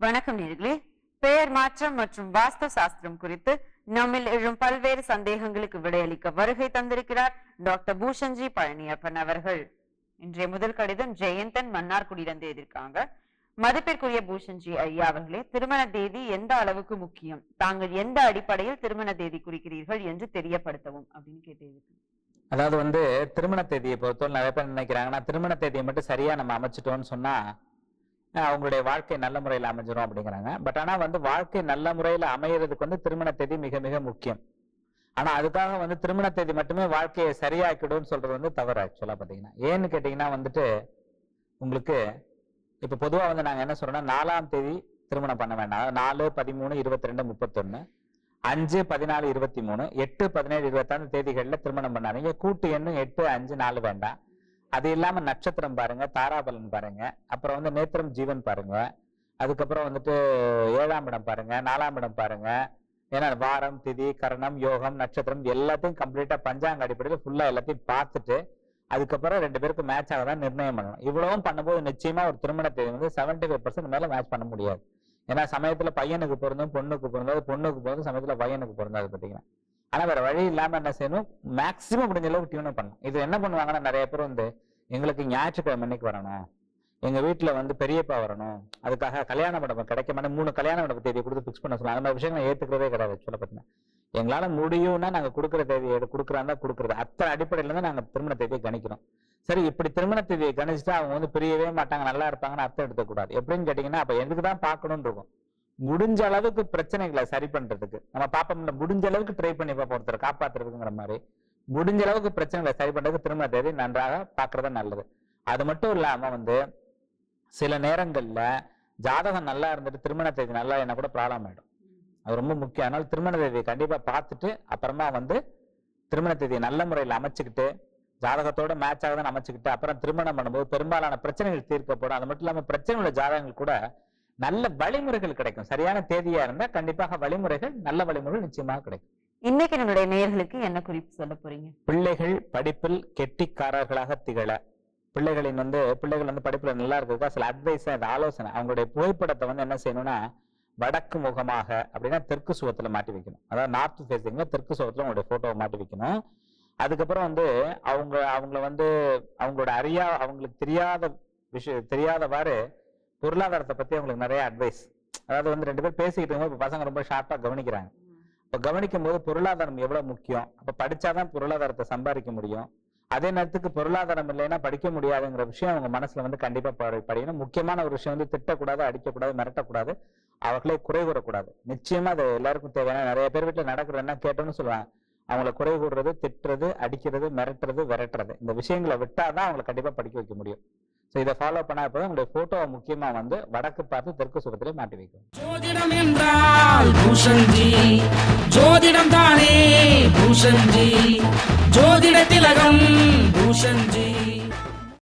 வணக்கம் நேர்களே. பெயர் மாற்றம் மற்றும் வாஸ்து சாஸ்திரம் குறித்து நம்மில் எழும் பல்வேறு சந்தேகங்களுக்கு விடையளிக்க வருகை தந்திருக்கிறார் டாக்டர் பூஷன்ஜி பழனியப்பன் அவர்கள். இன்றைய முதல் கடிதம் ஜெயந்தன் மன்னார்குடியிலிருந்து எதிர்க்காங்க. மதிப்பிற்குரிய பூஷன்ஜி ஐயா அவர்களே திருமண தேதி எந்த அளவுக்கு முக்கியம்? தாங்கள் எந்த அடிப்படையில் திருமண தேதி குறிக்கிறீர்கள் என்று தெரியப்படுத்தவும் அப்படின்னு கேட்டிருக்கு அதாவது வந்து திருமண தேதியை பொறுத்தவரை நிறைய பேர் நினைக்கிறாங்கன்னா திருமண தேதியை மட்டும் சரியா நம்ம அமைச்சிட்டோம்னு சொன்னா அவங்களுடைய வாழ்க்கை நல்ல முறையில் அமைஞ்சிரும் அப்படிங்கிறாங்க. பட் ஆனா வந்து வாழ்க்கை நல்ல முறையில் அமையறதுக்கு வந்து திருமண தேதி மிக மிக முக்கியம். ஆனா அதுக்காக வந்து திருமண தேதி மட்டுமே வாழ்க்கையை சரியாக்கிடும்னு சொல்றது வந்து தவறு ஆக்சுவலா பாத்தீங்கன்னா. ஏன்னு கேட்டிங்கன்னா வந்துட்டு உங்களுக்கு இப்போ பொதுவா வந்து நாங்க என்ன சொல்றோம்னா நாலாம் தேதி திருமணம் பண்ண வேண்டாம். நாலு பதிமூணு இருபத்தி ரெண்டு முப்பத்தொன்னு அஞ்சு பதினாலு இருபத்தி மூணு எட்டு பதினேழு இருபத்தாறு தேதிகளில் திருமணம் பண்ணாதீங்க. கூட்டு எண்ணும் எட்டு அஞ்சு நாலு வேண்டாம். அது இல்லாம நட்சத்திரம் பாருங்க தாராபலன் பாருங்க அப்புறம் வந்து நேத்திரம் ஜீவன் பாருங்க அதுக்கப்புறம் வந்துட்டு ஏழாம் இடம் பாருங்க நாலாம் இடம் பாருங்க. ஏன்னா வாரம் திதி கரணம் யோகம் நட்சத்திரம் எல்லாத்தையும் கம்ப்ளீட்டா பஞ்சாங்க அடிப்படையில் ஃபுல்லா எல்லாத்தையும் பார்த்துட்டு அதுக்கப்புறம் ரெண்டு பேருக்கு மேட்ச் ஆகதான் நிர்ணயம் பண்ணணும். இவ்வளவும் பண்ணும்போது நிச்சயமா ஒரு திருமண தேதி வந்து செவன்டி ஃபைவ் பர்சன்ட் மேல மேட்ச் பண்ண முடியாது. ஏன்னா சமயத்துல பையனுக்கு பிறந்தும் பொண்ணுக்கு பிறந்தது பொண்ணுக்கு பிறந்தும் சமயத்துல பையனுக்கு பிறந்தது பாத்தீங்கன்னா. ஆனா வேற வழி இல்லாம என்ன செய்யணும்? மேக்சிமம் முடிஞ்ச அளவுக்கு டியூனும் பண்ணணும். இது என்ன பண்ணுவாங்கன்னா நிறைய பேர் வந்து எங்களுக்கு ஞாயிற்றுக்கிழமை இன்னைக்கு வரணும். எங்க வீட்டுல வந்து பெரியப்பா வரணும். அதுக்காக கல்யாண மண்டபம் கிடைக்க மாட்டேன் மூணு கல்யாண மண்டபம் தேதியை கொடுத்து ஃபிக்ஸ் பண்ண சொல்லலாம் அந்த மாதிரி விஷயங்களை ஏத்துக்கிறதே கிடையாது சொல்ல பார்த்தீங்கன்னா எங்களால முடியும்னா நாங்க கொடுக்குற தேதியை கொடுக்குறாங்க கொடுக்குறது. அத்தனை அடிப்படையில தான் நாங்க திருமண தேதியை கணிக்கிறோம். சரி இப்படி திருமண தேதியை கணிச்சுட்டு அவங்க வந்து பிரியவே மாட்டாங்க நல்லா இருப்பாங்கன்னு அர்த்தம் எடுத்துக்கூடாது எப்படின்னு கேட்டீங்கன்னா அப்ப எதுக்கு தான் பார்க்கணும்னு இருக்கும். முடிஞ்ச அளவுக்கு பிரச்சனைகளை சரி பண்றதுக்கு. நம்ம பாப்போம்ல முடிஞ்ச அளவுக்கு ட்ரை பண்ணி பார்ப்போம் ஒருத்தரை காப்பாத்துறதுங்கிற மாதிரி. முடிஞ்ச அளவுக்கு பிரச்சனைகளை சரி பண்றது திருமண தேதி நன்றாக பார்க்கறது நல்லது. அது மட்டும் இல்லாம வந்து சில நேரங்கள்ல ஜாதகம் நல்லா இருந்துட்டு திருமண தேதி நல்லா என்ன கூட ப்ராப்ளம் ஆயிடும். அது ரொம்ப முக்கியம். அதனால திருமண தேதியை கண்டிப்பா பார்த்துட்டு அப்புறமா வந்து திருமண தேதியை நல்ல முறையில் அமைச்சுக்கிட்டு ஜாதகத்தோட மேட்ச் ஆகுதுன்னு அமைச்சுக்கிட்டு அப்புறம் திருமணம் பண்ணும்போது பெரும்பாலான பிரச்சனைகள் தீர்க்கப்படும். அது மட்டும் இல்லாம பிரச்சனை உள்ள ஜாதகங்கள் கூட நல்ல வழிமுறைகள் கிடைக்கும். சரியான தேதியா இருந்தா கண்டிப்பாக வழிமுறைகள் நல்ல வழிமுறைகள் நிச்சயமாக கிடைக்கும். இன்னைக்கு நம்மளுடைய நேயர்களுக்கு என்ன குறிப்பு சொல்ல போறீங்க? பிள்ளைகள் படிப்பில் கெட்டிக்காரர்களாக திகழ. பிள்ளைகளின் வந்து பிள்ளைகள் வந்து படிப்புல நல்லா இருக்கிறதுக்கா? சில அட்வைஸ் ஆலோசனை. அவங்களுடைய புகைப்படத்தை வந்து என்ன செய்யணும்னா வடக்கு முகமாக அப்படின்னா தெற்கு சுகத்துல மாட்டி வைக்கணும். அதாவது நார்த் ஃபேஸிங்ல தெற்கு சுகத்துல அவங்களுடைய போட்டோவை மாட்டி வைக்கணும். அதுக்கப்புறம் வந்து அவங்க அவங்கள வந்து அவங்களோட அறியா அவங்களுக்கு தெரியாத விஷயம் தெரியாதவாறு பொருளாதாரத்தை பத்தி அவங்களுக்கு நிறைய அட்வைஸ் அதாவது வந்து ரெண்டு பேர் பேசிக்கிட்டு இருக்கும்போது பசங்க ரொம்ப ஷார்ப்பா கவனிக்கிறாங்க. இப்ப கவனிக்கும் போது பொருளாதாரம் எவ்வளவு முக்கியம்? அப்ப படிச்சாதான் பொருளாதாரத்தை சம்பாதிக்க முடியும். அதே நேரத்துக்கு பொருளாதாரம் இல்லைன்னா படிக்க முடியாதுங்கிற விஷயம் அவங்க மனசுல வந்து கண்டிப்பா படி- படிக்கணும் முக்கியமான ஒரு விஷயம் வந்து திட்டக்கூடாது அடிக்கக்கூடாது மிரட்டக்கூடாது. அவர்களே குறை கூறக்கூடாது. நிச்சயமா அது எல்லாருக்கும் தேவையான நிறைய பேர் வீட்டுல நடக்கிற என்ன கேட்டோம்னு சொல்லுவாங்க. அவங்கள குறை கூடுறது திட்டுறது அடிக்கிறது மிரட்டுறது விரட்டுறது. இந்த விஷயங்களை விட்டாதான் அவங்களை கண்டிப்பா படிக்க வைக்க முடியும். ஸோ இதை ஃபாலோ பண்ணா போதும் உங்களுடைய போட்டோவை முக்கியமா வந்து வடக்கு பார்த்து தெற்கு சுகத்திலே மாட்டி வைக்கும். ஜோதிடம் என்றால் பூஷன்ஜி ஜோதிடம் தானே பூஷன்ஜி ஜோதிட திலகம் பூஷன்ஜி